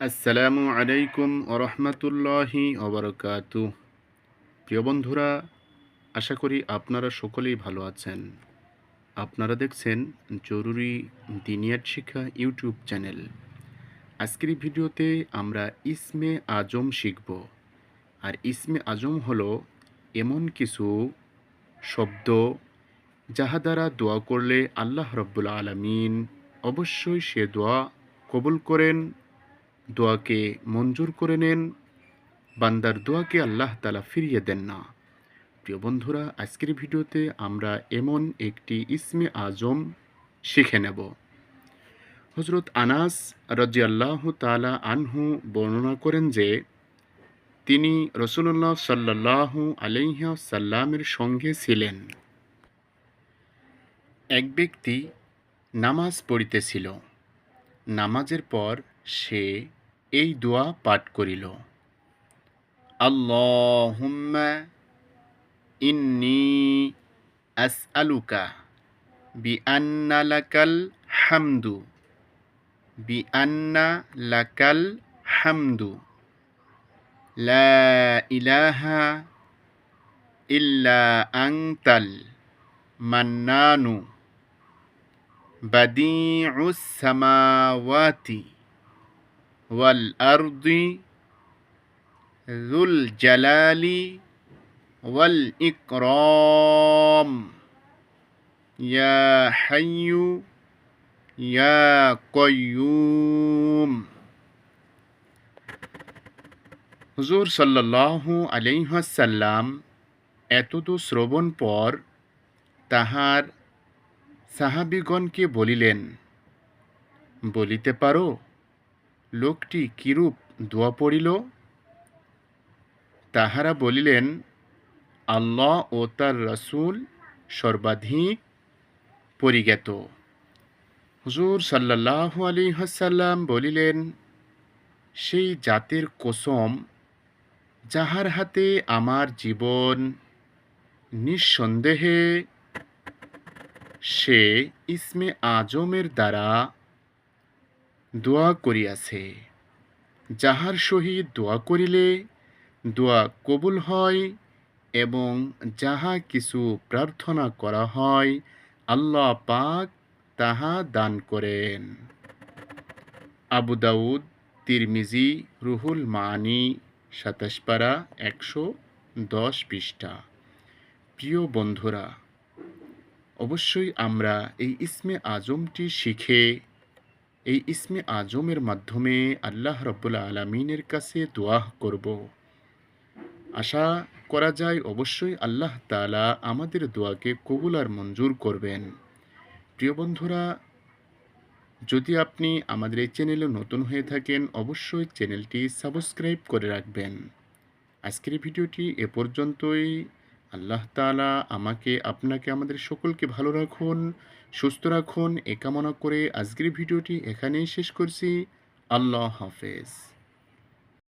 আসসালামু আলাইকুম ওরহমতুল্লাহি ওবরকাতু। প্রিয় বন্ধুরা, আশা করি আপনারা সকলেই ভালো আছেন। আপনারা দেখছেন জরুরি দিনিয়ার শিক্ষা ইউটিউব চ্যানেল। আজকের ভিডিওতে আমরা ইসমে আজম শিখব। আর ইসমে আজম হলো এমন কিছু শব্দ যাহা দ্বারা দোয়া করলে আল্লাহ রব্বুল আলমিন অবশ্যই সে দোয়া কবুল করেন দোয়াকে মঞ্জুর করে নেন। বান্দার দোয়াকে আল্লাহ তালা ফিরিয়ে দেন না। প্রিয় বন্ধুরা, আজকের ভিডিওতে আমরা এমন একটি ইসমে আজম শিখে নেব। হজরত আনাস রাজি আল্লাহ তালা আনহু বর্ণনা করেন যে, তিনি রসুল্লাহ সাল্লাহ আলাইহা সাল্লামের সঙ্গে ছিলেন। এক ব্যক্তি নামাজ পড়িতেছিল। নামাজের পর সে এই দোয়া পাঠ করিল। আল্লাহুম্মা ইন্নি আসআলুকা বিআন্না লাকাল হামদু, বিআন্না লাকাল হামদু, লা ইলাহা ইল্লা আংতাল মান্নানু, বাদিউস সামাওয়াতি। ওয়াল আরদি জুল জালালি ওয়াল ইকরম ইয়া হাইয়ু ইয়া কয়ুম হুজুর সাল্লাহু আলহাসাল্লাম এতদূ শ্রবণ পর তাহার সাহাবিগণকে বলিলেন, বলিতে পারো? লোকটি কিরূপ দোয়া পড়িল? তাহারা বলিলেন, আল্লাহ ও তার রসুল সর্বাধিক পরিজ্ঞাত। হুজুর সাল্লাহ আলী হাসাল্লাম বলিলেন, সেই জাতের কোসম যাহার হাতে আমার জীবন নিঃসন্দেহে সে ইসমে আজমের দ্বারা দোয়া করিয়াছে। যাহার সহিত দোয়া করিলে দোয়া কবুল হয় এবং যাহা কিছু প্রার্থনা করা হয়, আল্লাহ পাক তাহা দান করেন। আবু দাউদ, তিরমিজি, রুহুল মানি সাতাশপাড়া একশো দশ পৃষ্ঠা। প্রিয় বন্ধুরা, অবশ্যই আমরা এই ইসমে আজমটি শিখে এই ইসমে আজমের মাধ্যমে আল্লাহ রব্বুল্লা আলমিনের কাছে দোয়া করব। আশা করা যায় অবশ্যই আল্লাহ তালা আমাদের দোয়াকে কবুল আর মঞ্জুর করবেন। প্রিয় বন্ধুরা, যদি আপনি আমাদের এই চ্যানেলে নতুন হয়ে থাকেন, অবশ্যই চ্যানেলটি সাবস্ক্রাইব করে রাখবেন। আজকের ভিডিওটি এ পর্যন্তই। আল্লাহ তালা আমাকে, আপনাকে, আমাদের সকলকে ভালো রাখুন, সুস্থ রাখুন। একামনা কামনা করে আজকের ভিডিওটি এখানেই শেষ করছি। আল্লাহ হাফেজ।